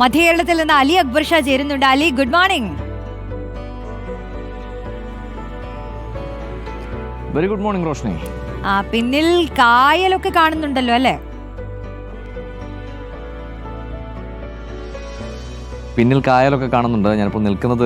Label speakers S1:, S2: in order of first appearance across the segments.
S1: മധ്യ കേരളത്തിൽ നിന്ന് അലി അക്ബർ ഷാ ചേരുന്നുണ്ട്. Ali good morning
S2: very good morning Roshni
S1: ആ പിന്നിൽ കായലൊക്കെ കാണുന്നുണ്ടല്ലോ അല്ലേ?
S2: പിന്നിൽ കായലൊക്കെ കാണുന്നുണ്ട്. ഞാനിപ്പോൾ നിൽക്കുന്നത്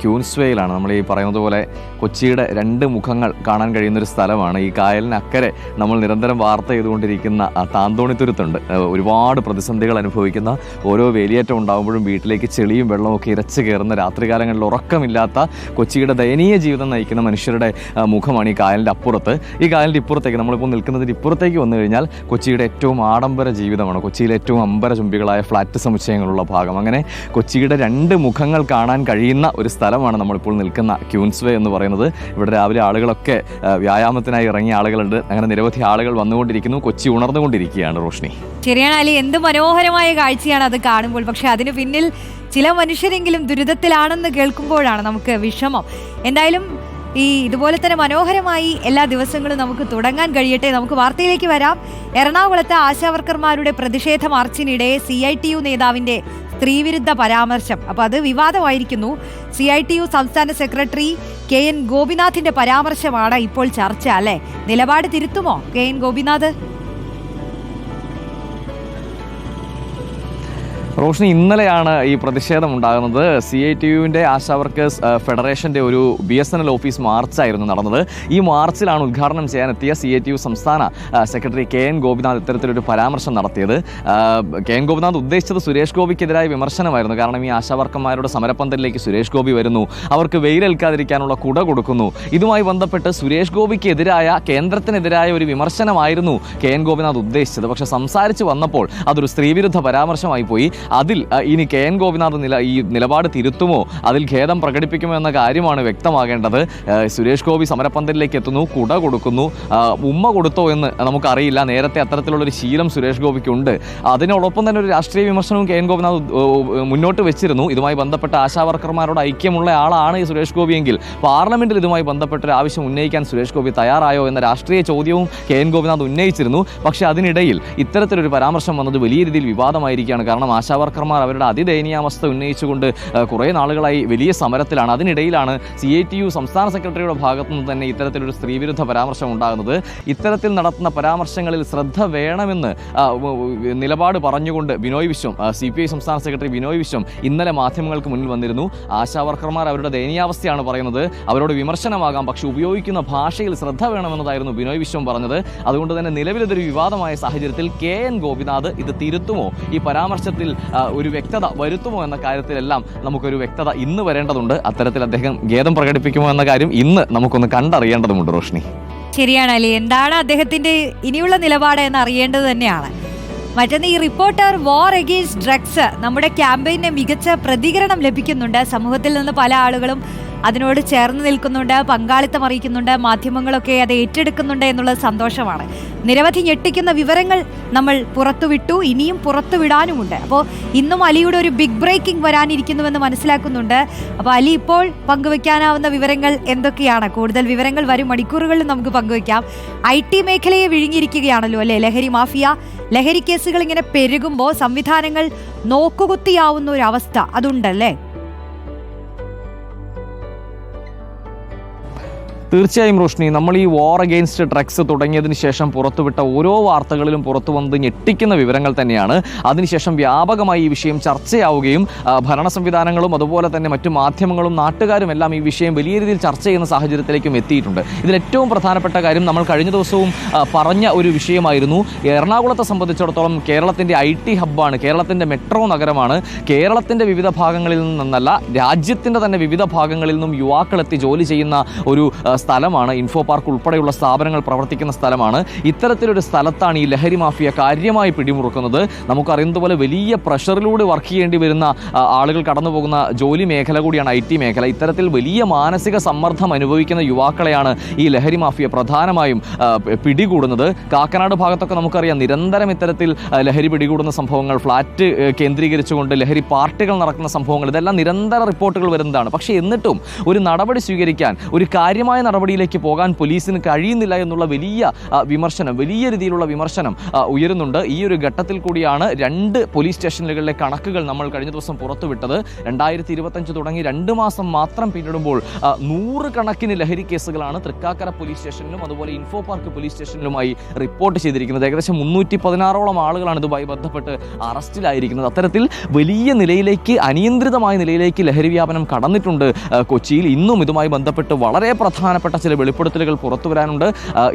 S2: ക്യൂൻസ്വേയിലാണ്. നമ്മൾ ഈ പറയുന്നത് പോലെ കൊച്ചിയുടെ രണ്ട് മുഖങ്ങൾ കാണാൻ കഴിയുന്ന ഒരു സ്ഥലമാണ്. ഈ കായലിന് അക്കരെ നമ്മൾ നിരന്തരം വാർത്ത ചെയ്തുകൊണ്ടിരിക്കുന്ന താന്തോണിത്തുരുത്തുണ്ട്. ഒരുപാട് പ്രതിസന്ധികൾ അനുഭവിക്കുന്ന ഓരോ വേലിയേറ്റം ഉണ്ടാകുമ്പോഴും വീട്ടിലേക്ക് ചെളിയും വെള്ളവും ഒക്കെ ഇരച്ച് കയറുന്ന രാത്രികാലങ്ങളിൽ ഉറക്കമില്ലാത്ത കൊച്ചിയുടെ ദയനീയ ജീവിതം നയിക്കുന്ന മനുഷ്യരുടെ മുഖമാണ് ഈ കായലിന്റെ അപ്പുറത്ത്. ഈ കായലിന്റെ ഇപ്പുറത്തേക്ക് നമ്മളിപ്പോൾ നിൽക്കുന്നതിന് ഇപ്പുറത്തേക്ക് വന്നു കഴിഞ്ഞാൽ കൊച്ചിയുടെ ഏറ്റവും ആഡംബര ജീവിതമാണ്. കൊച്ചിയിലെ ഏറ്റവും അമ്പര ചുംബികളായ ഫ്ലാറ്റ് സമുച്ചയങ്ങളുള്ള ഭാഗം. അങ്ങനെ കൊച്ചിയുടെ രണ്ട് മുഖങ്ങൾ കാണാൻ കഴിയുന്ന ഒരു സ്ഥലമാണ് നമ്മളിപ്പോൾ നിൽക്കുന്ന ക്യൂൻസ്വേ എന്ന് പറയുന്നത്. ഇവിടെ രാവിലെ ആളുകളൊക്കെ വ്യായാമത്തിനായി ഇറങ്ങിയ ആളുകളുണ്ട്. അങ്ങനെ നിരവധി ആളുകൾ വന്നുകൊണ്ടിരിക്കുന്നു. കൊച്ചി ഉണർന്നുകൊണ്ടിരിക്കുകയാണ് റോഷ്നി.
S1: ശരിയാണ് അലി എന്ത് മനോഹരമായ കാഴ്ചയാണ് അത് കാണുമ്പോൾ. പക്ഷെ അതിന് പിന്നിൽ ചില മനുഷ്യരെങ്കിലും ദുരിതത്തിലാണെന്ന് കേൾക്കുമ്പോഴാണ് നമുക്ക് വിഷമം. എന്തായാലും ഈ ഇതുപോലെ തന്നെ മനോഹരമായി എല്ലാ ദിവസങ്ങളും നമുക്ക് തുടങ്ങാൻ കഴിയട്ടെ. നമുക്ക് വാർത്തയിലേക്ക് വരാം. എറണാകുളത്ത് ആശാവർക്കർമാരുടെ പ്രതിഷേധ മാർച്ചിനിടെ സി ഐ ടി യു നേതാവിന്റെ സ്ത്രീവിരുദ്ധ പരാമർശം. അപ്പൊ അത് വിവാദമായിരിക്കുന്നു. സി ഐ ടി യു സംസ്ഥാന സെക്രട്ടറി കെ എൻ ഗോപിനാഥിന്റെ പരാമർശമാണ് ഇപ്പോൾ ചർച്ച അല്ലെ? നിലപാട് തിരുത്തുമോ കെ എൻ ഗോപിനാഥ്?
S2: റോഷ്നി ഇന്നലെയാണ് ഈ പ്രതിഷേധം ഉണ്ടാകുന്നത്. സി ഐ ടി യുവിന്റെ ആശാ വർക്കേഴ്സ് ഫെഡറേഷന്റെ ഒരു B S N L office മാർച്ചായിരുന്നു നടന്നത്. ഈ മാർച്ചിലാണ് ഉദ്ഘാടനം ചെയ്യാനെത്തിയ സി ഐ ടി യു സംസ്ഥാന സെക്രട്ടറി കെ എൻ ഗോപിനാഥ് ഇത്തരത്തിലൊരു പരാമർശം നടത്തിയത്. കെ എൻ ഗോപിനാഥ് ഉദ്ദേശിച്ചത് സുരേഷ് ഗോപിക്കെതിരായ വിമർശനമായിരുന്നു. കാരണം ഈ ആശാവർക്കന്മാരുടെ സമരപന്തലിലേക്ക് സുരേഷ് ഗോപി വരുന്നു. അവർക്ക് വെയിലേൽക്കാതിരിക്കാനുള്ള കുട കൊടുക്കുന്നു. ഇതുമായി ബന്ധപ്പെട്ട് സുരേഷ് ഗോപിക്കെതിരായ കേന്ദ്രത്തിനെതിരായ ഒരു വിമർശനമായിരുന്നു കെ എൻ ഗോപിനാഥ് ഉദ്ദേശിച്ചത്. പക്ഷേ സംസാരിച്ച് വന്നപ്പോൾ അതൊരു സ്ത്രീവിരുദ്ധ പരാമർശമായി പോയി. അതിൽ ഇനി കെ എൻ ഗോപിനാഥ് നില ഈ നിലപാട് തിരുത്തുമോ? അതിൽ ഖേദം പ്രകടിപ്പിക്കുമോ എന്ന കാര്യമാണ് വ്യക്തമാകേണ്ടത്. സുരേഷ് ഗോപി സമരപ്പന്തലിലേക്ക് എത്തുന്നു കുട കൊടുക്കുന്നു. ഉമ്മ കൊടുത്തോ എന്ന് നമുക്കറിയില്ല. നേരത്തെ അത്തരത്തിലുള്ളൊരു ശീലം സുരേഷ് ഗോപിക്കുണ്ട്. അതിനോടൊപ്പം തന്നെ ഒരു രാഷ്ട്രീയ വിമർശനവും കെ എൻ ഗോപിനാഥ് മുന്നോട്ട് വെച്ചിരുന്നു. ഇതുമായി ബന്ധപ്പെട്ട ആശാവർക്കർമാരോട് ഐക്യമുള്ള ആളാണ് ഈ സുരേഷ് ഗോപിയെങ്കിൽ പാർലമെന്റിൽ ഇതുമായി ബന്ധപ്പെട്ട ഒരു ആവശ്യം ഉന്നയിക്കാൻ സുരേഷ് ഗോപി തയ്യാറായോ എന്ന രാഷ്ട്രീയ ചോദ്യവും കെ എൻ ഗോപിനാഥ് ഉന്നയിച്ചിരുന്നു. പക്ഷേ അതിനിടയിൽ ഇത്തരത്തിലൊരു പരാമർശം വന്നത് വലിയ രീതിയിൽ വിവാദമായിരിക്കുകയാണ്. കാരണം ആശാവർക്കർമാർ അവരുടെ അതിദയനീയാവസ്ഥ ഉന്നയിച്ചുകൊണ്ട് കുറേ നാളുകളായി വലിയ സമരത്തിലാണ്. അതിനിടയിലാണ് സി ഐ ടി യു സംസ്ഥാന സെക്രട്ടറിയുടെ ഭാഗത്തു നിന്ന് തന്നെ ഇത്തരത്തിലൊരു സ്ത്രീവിരുദ്ധ പരാമർശം ഉണ്ടാകുന്നത്. ഇത്തരത്തിൽ നടത്തുന്ന പരാമർശങ്ങളിൽ ശ്രദ്ധ വേണമെന്ന് നിലപാട് പറഞ്ഞുകൊണ്ട് Binoy Viswam C P I സംസ്ഥാന സെക്രട്ടറി ബിനോയ് വിശ്വം ഇന്നലെ മാധ്യമങ്ങൾക്ക് മുന്നിൽ വന്നിരുന്നു. ആശാവർക്കർമാർ അവരുടെ ദയനീയാവസ്ഥയാണ് പറയുന്നത്. അവരോട് വിമർശനമാകാം പക്ഷേ ഉപയോഗിക്കുന്ന ഭാഷയിൽ ശ്രദ്ധ വേണമെന്നതായിരുന്നു ബിനോയ് വിശ്വം പറഞ്ഞത്. അതുകൊണ്ട് തന്നെ നിലവിലിതൊരു വിവാദമായ സാഹചര്യത്തിൽ കെ എൻ ഗോപിനാഥ് ഇത് തിരുത്തുമോ? ഈ പരാമർശത്തിൽ ഒരു വ്യക്തത വരുത്തുമോ എന്ന കാര്യത്തിലെല്ലാം നമുക്കൊരു വ്യക്തത ഇന്ന് വരേണ്ടതുണ്ട്. അത്തരത്തിൽ അദ്ദേഹം ഖേദം പ്രകടിപ്പിക്കുമോ എന്ന കാര്യം ഇന്ന് നമുക്കൊന്ന് കണ്ടറിയേണ്ടതുണ്ട് റോഷ്നി.
S1: ശരിയാണ് അലി. എന്താണ് അദ്ദേഹത്തിന്റെ ഇനിയുള്ള നിലപാട് എന്ന് അറിയേണ്ടത് തന്നെയാണ്. മറ്റൊന്ന് ഈ റിപ്പോർട്ടർ വാർ എഗെയിൻസ്റ്റ് ഡ്രഗ്സ് നമ്മുടെ ക്യാമ്പയിന് മികച്ച പ്രതികരണം ലഭിക്കുന്നുണ്ട്. സമൂഹത്തിൽ നിന്ന് പല ആളുകളും അതിനോട് ചേർന്ന് നിൽക്കുന്നുണ്ട് പങ്കാളിത്തം അറിയിക്കുന്നുണ്ട് മാധ്യമങ്ങളൊക്കെ അത് ഏറ്റെടുക്കുന്നുണ്ട് എന്നുള്ളത് സന്തോഷമാണ്. നിരവധി ഞെട്ടിക്കുന്ന വിവരങ്ങൾ നമ്മൾ പുറത്തുവിട്ടു ഇനിയും പുറത്തുവിടാനുമുണ്ട്. അപ്പോൾ ഇന്നും അലിയുടെ ഒരു ബിഗ് ബ്രേക്കിംഗ് വരാനിരിക്കുന്നുവെന്ന് മനസ്സിലാക്കുന്നുണ്ട്. അപ്പോൾ അലി ഇപ്പോൾ പങ്കുവെക്കാനാവുന്ന വിവരങ്ങൾ എന്തൊക്കെയാണ്? കൂടുതൽ വിവരങ്ങൾ വരും മണിക്കൂറുകളിൽ നമുക്ക് പങ്കുവെക്കാം ഐ ടി മേഖലയെ വിഴുങ്ങിയിരിക്കുകയാണല്ലോ അല്ലേ? ലഹരി മാഫിയ ലഹരി കേസുകൾ ഇങ്ങനെ പെരുകുമ്പോൾ സംവിധാനങ്ങൾ നോക്കുകുത്തിയാവുന്ന ഒരു അവസ്ഥ. അതുണ്ടല്ലേ?
S2: തീർച്ചയായും റോഷ്നി നമ്മൾ ഈ വാർ അഗെയിൻസ്റ്റ് ഡ്രഗ്സ് തുടങ്ങിയതിന് ശേഷം പുറത്തുവിട്ട ഓരോ വാർത്തകളിലും പുറത്തു വന്നത് ഞെട്ടിക്കുന്ന വിവരങ്ങൾ തന്നെയാണ്. അതിനുശേഷം വ്യാപകമായി ഈ വിഷയം ചർച്ചയാവുകയും ഭരണ സംവിധാനങ്ങളും അതുപോലെ തന്നെ മറ്റു മാധ്യമങ്ങളും നാട്ടുകാരും എല്ലാം ഈ വിഷയം വലിയ രീതിയിൽ ചർച്ച ചെയ്യുന്ന സാഹചര്യത്തിലേക്കും എത്തിയിട്ടുണ്ട്. ഇതിൽ ഏറ്റവും പ്രധാനപ്പെട്ട കാര്യം നമ്മൾ കഴിഞ്ഞ ദിവസവും പറഞ്ഞ ഒരു വിഷയമായിരുന്നു. എറണാകുളത്തെ സംബന്ധിച്ചിടത്തോളം കേരളത്തിന്റെ ഐ ടി ഹബ്ബാണ് കേരളത്തിന്റെ മെട്രോ നഗരമാണ്. കേരളത്തിന്റെ വിവിധ ഭാഗങ്ങളിൽ നിന്നല്ല രാജ്യത്തിന്റെ തന്നെ വിവിധ ഭാഗങ്ങളിൽ നിന്നും യുവാക്കളെത്തി ജോലി ചെയ്യുന്ന ഒരു സ്ഥലമാണ്. ഇൻഫോ പാർക്ക് ഉൾപ്പെടെയുള്ള സ്ഥാപനങ്ങൾ പ്രവർത്തിക്കുന്ന സ്ഥലമാണ്. ഇത്തരത്തിലൊരു സ്ഥലത്താണ് ഈ ലഹരി മാഫിയ കാര്യമായി പിടിമുറുക്കുന്നത്. നമുക്കറിയുന്നതുപോലെ വലിയ പ്രഷറിലൂടെ വർക്ക് ചെയ്യേണ്ടി വരുന്ന ആളുകൾ കടന്നു ജോലി മേഖല കൂടിയാണ് ഐ ടി മേഖല. ഇത്തരത്തിൽ വലിയ മാനസിക സമ്മർദ്ദം അനുഭവിക്കുന്ന യുവാക്കളെയാണ് ഈ ലഹരി മാഫിയ പ്രധാനമായും പിടികൂടുന്നത്. കാക്കനാട് ഭാഗത്തൊക്കെ നമുക്കറിയാം നിരന്തരം ഇത്തരത്തിൽ ലഹരി പിടികൂടുന്ന സംഭവങ്ങൾ ഫ്ലാറ്റ് കേന്ദ്രീകരിച്ചുകൊണ്ട് ലഹരി പാർട്ടികൾ നടക്കുന്ന സംഭവങ്ങൾ ഇതെല്ലാം നിരന്തര റിപ്പോർട്ടുകൾ വരുന്നതാണ്. പക്ഷേ എന്നിട്ടും ഒരു നടപടി സ്വീകരിക്കാൻ ഒരു കാര്യമായ നടപടിയിലേക്ക് പോകാൻ പോലീസിന് കഴിയുന്നില്ല എന്നുള്ള വലിയ വിമർശനം വലിയ രീതിയിലുള്ള വിമർശനം ഉയരുന്നുണ്ട്. ഈ ഒരു ഘട്ടത്തിൽ കൂടിയാണ് രണ്ട് പോലീസ് സ്റ്റേഷനുകളിലെ കണക്കുകൾ നമ്മൾ കഴിഞ്ഞ ദിവസം പുറത്തുവിട്ടത്. രണ്ടായിരത്തി ഇരുപത്തഞ്ച് തുടങ്ങി രണ്ട് മാസം മാത്രം പിന്നിടുമ്പോൾ നൂറുകണക്കിന് ലഹരി കേസുകളാണ് തൃക്കാക്കര പോലീസ് സ്റ്റേഷനിലും അതുപോലെ ഇൻഫോ പാർക്ക് പോലീസ് സ്റ്റേഷനിലുമായി റിപ്പോർട്ട് ചെയ്തിരിക്കുന്നത്. ഏകദേശം മുന്നൂറ്റി പതിനാറോളം ആളുകളാണ് ഇതുമായി ബന്ധപ്പെട്ട് അറസ്റ്റിലായിരിക്കുന്നത്. അത്തരത്തിൽ വലിയ നിലയിലേക്ക് അനിയന്ത്രിതമായ നിലയിലേക്ക് ലഹരി വ്യാപനം കടന്നിട്ടുണ്ട് കൊച്ചിയിൽ. ഇന്നും ഇതുമായി ബന്ധപ്പെട്ട് വളരെ പ്രധാനപ്പെട്ട ചില വെളിപ്പെടുത്തലുകൾ പുറത്തു വരാനുണ്ട്.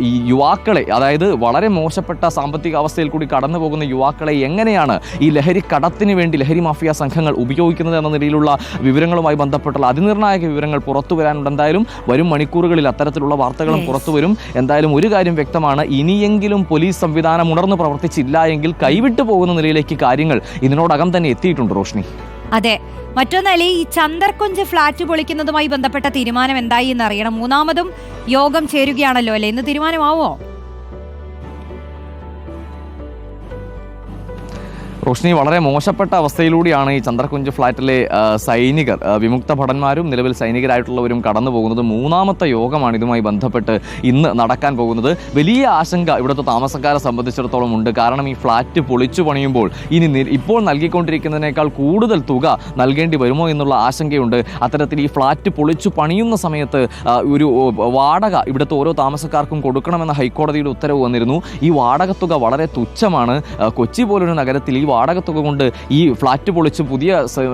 S2: ഈ യുവാക്കളെ അതായത് വളരെ മോശപ്പെട്ട സാമ്പത്തിക അവസ്ഥയിൽ കൂടി കടന്നു പോകുന്ന യുവാക്കളെ എങ്ങനെയാണ് ഈ ലഹരി കടത്തിന് വേണ്ടി ലഹരി മാഫിയ സംഘങ്ങൾ ഉപയോഗിക്കുന്നത് എന്ന നിലയിലുള്ള വിവരങ്ങളുമായി ബന്ധപ്പെട്ടുള്ള അതിനിർണായക വിവരങ്ങൾ പുറത്തു വരാനുണ്ട്. എന്തായാലും വരും മണിക്കൂറുകളിൽ അത്തരത്തിലുള്ള വാർത്തകളും പുറത്തു വരും. എന്തായാലും ഒരു കാര്യം വ്യക്തമാണ് ഇനിയെങ്കിലും പോലീസ് സംവിധാനം ഉണർന്നു പ്രവർത്തിച്ചില്ല എങ്കിൽ കൈവിട്ടു പോകുന്ന നിലയിലേക്ക് കാര്യങ്ങൾ ഇതിനോടകം തന്നെ എത്തിയിട്ടുണ്ട് റോഷ്നി.
S1: അതെ മറ്റൊന്നല്ല ഈ ചന്ദർകുഞ്ച് ഫ്ളാറ്റ് പൊളിക്കുന്നതുമായി ബന്ധപ്പെട്ട തീരുമാനം എന്തായി എന്ന് അറിയണം മൂന്നാമതും യോഗം ചേരുകയാണല്ലോ അല്ലേ? ഇന്ന് തീരുമാനമാവോ
S2: റോഷ്നി വളരെ മോശപ്പെട്ട അവസ്ഥയിലൂടെയാണ് ഈ ചന്ദ്രകുഞ്ച് ഫ്ലാറ്റിലെ സൈനികർ വിമുക്ത ഭടന്മാരും നിലവിൽ സൈനികരായിട്ടുള്ളവരും കടന്നു പോകുന്നത് മൂന്നാമത്തെ യോഗമാണ് ഇതുമായി ബന്ധപ്പെട്ട് ഇന്ന് നടക്കാൻ പോകുന്നത്. വലിയ ആശങ്ക ഇവിടുത്തെ താമസക്കാരെ സംബന്ധിച്ചിടത്തോളം ഉണ്ട്. കാരണം ഈ ഫ്ലാറ്റ് പൊളിച്ചു പണിയുമ്പോൾ ഇനി ഇപ്പോൾ നൽകിക്കൊണ്ടിരിക്കുന്നതിനേക്കാൾ കൂടുതൽ തുക നൽകേണ്ടി വരുമോ എന്നുള്ള ആശങ്കയുണ്ട്. അത്തരത്തിൽ ഈ ഫ്ലാറ്റ് പൊളിച്ചു പണിയുന്ന സമയത്ത് ഒരു വാടക ഇവിടുത്തെ ഓരോ താമസക്കാർക്കും കൊടുക്കണമെന്ന ഹൈക്കോടതിയുടെ ഉത്തരവ് വന്നിരുന്നു. ഈ വാടക തുക വളരെ തുച്ഛമാണ്. കൊച്ചി പോലൊരു നഗരത്തിൽ ഈ വാടക തുക കൊണ്ട് ഈ ഫ്ലാറ്റ് പൊളിച്ച് പുതിയ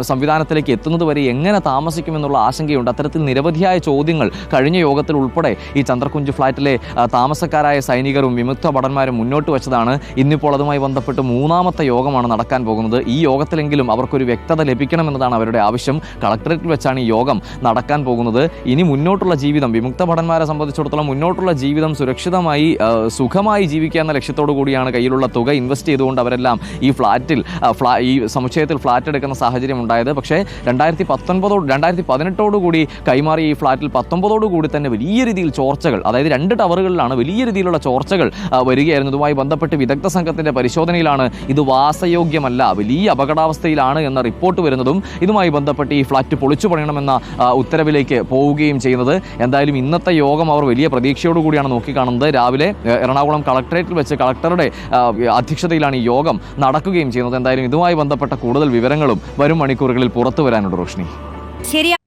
S2: സംവിധാനത്തിലേക്ക് എത്തുന്നത് വരെ എങ്ങനെ താമസിക്കുമെന്നുള്ള ആശങ്കയുണ്ട്. അത്തരത്തിൽ നിരവധിയായ ചോദ്യങ്ങൾ കഴിഞ്ഞ യോഗത്തിൽ ഉൾപ്പെടെ ഈ ചന്ദ്രകുഞ്ച് ഫ്ലാറ്റിലെ താമസക്കാരായ സൈനികരും വിമുക്ത ഭടന്മാരും മുന്നോട്ട് വെച്ചതാണ്. ഇന്നിപ്പോൾ അതുമായി ബന്ധപ്പെട്ട് മൂന്നാമത്തെ യോഗമാണ് നടക്കാൻ പോകുന്നത്. ഈ യോഗത്തിലെങ്കിലും അവർക്കൊരു വ്യക്തത ലഭിക്കണമെന്നതാണ് അവരുടെ ആവശ്യം. കളക്ടറേറ്റിൽ വെച്ചാണ് ഈ യോഗം നടക്കാൻ പോകുന്നത്. ഇനി മുന്നോട്ടുള്ള ജീവിതം വിമുക്ത ഭടന്മാരെ സംബന്ധിച്ചിടത്തോളം മുന്നോട്ടുള്ള ജീവിതം സുരക്ഷിതമായി സുഖമായി ജീവിക്കുക ലക്ഷ്യത്തോടു കൂടിയാണ് കയ്യിലുള്ള തുക ഇൻവെസ്റ്റ് ചെയ്തുകൊണ്ട് അവരെല്ലാം ഈ ഫ്ലാറ്റിൽ ഫ്ലാ ഈ സമുച്ചയത്തിൽ ഫ്ലാറ്റ് എടുക്കുന്ന സാഹചര്യം ഉണ്ടായത്. പക്ഷേ രണ്ടായിരത്തി പത്തൊൻപതോട് രണ്ടായിരത്തി പതിനെട്ടോടുകൂടി കൈമാറി ഈ ഫ്ലാറ്റിൽ പത്തൊമ്പതോടുകൂടി തന്നെ വലിയ രീതിയിൽ ചോർച്ചകൾ അതായത് രണ്ട് ടവറുകളിലാണ് വലിയ രീതിയിലുള്ള ചോർച്ചകൾ വരികയായിരുന്നു. ഇതുമായി ബന്ധപ്പെട്ട് വിദഗ്ധ സംഘത്തിന്റെ പരിശോധനയിലാണ് ഇത് വാസയോഗ്യമല്ല വലിയ അപകടാവസ്ഥയിലാണ് എന്ന റിപ്പോർട്ട് വരുന്നതും ഇതുമായി ബന്ധപ്പെട്ട് ഈ ഫ്ലാറ്റ് പൊളിച്ചു പണിയണമെന്ന ഉത്തരവിലേക്ക് പോവുകയും ചെയ്യുന്നത്. എന്തായാലും ഇന്നത്തെ യോഗം അവർ വലിയ പ്രതീക്ഷയോടുകൂടിയാണ് നോക്കിക്കാണുന്നത്. രാവിലെ എറണാകുളം കളക്ടറേറ്റിൽ വെച്ച് കളക്ടറുടെ അധ്യക്ഷതയിലാണ് ഈ യോഗം നടക്കുകയും ചെയ്യുന്നത്. എന്തായാലും ഇതുമായി ബന്ധപ്പെട്ട കൂടുതൽ വിവരങ്ങളും വരും മണിക്കൂറുകളിൽ പുറത്തു വരാനുണ്ട് റോഷ്നി.
S1: ശരി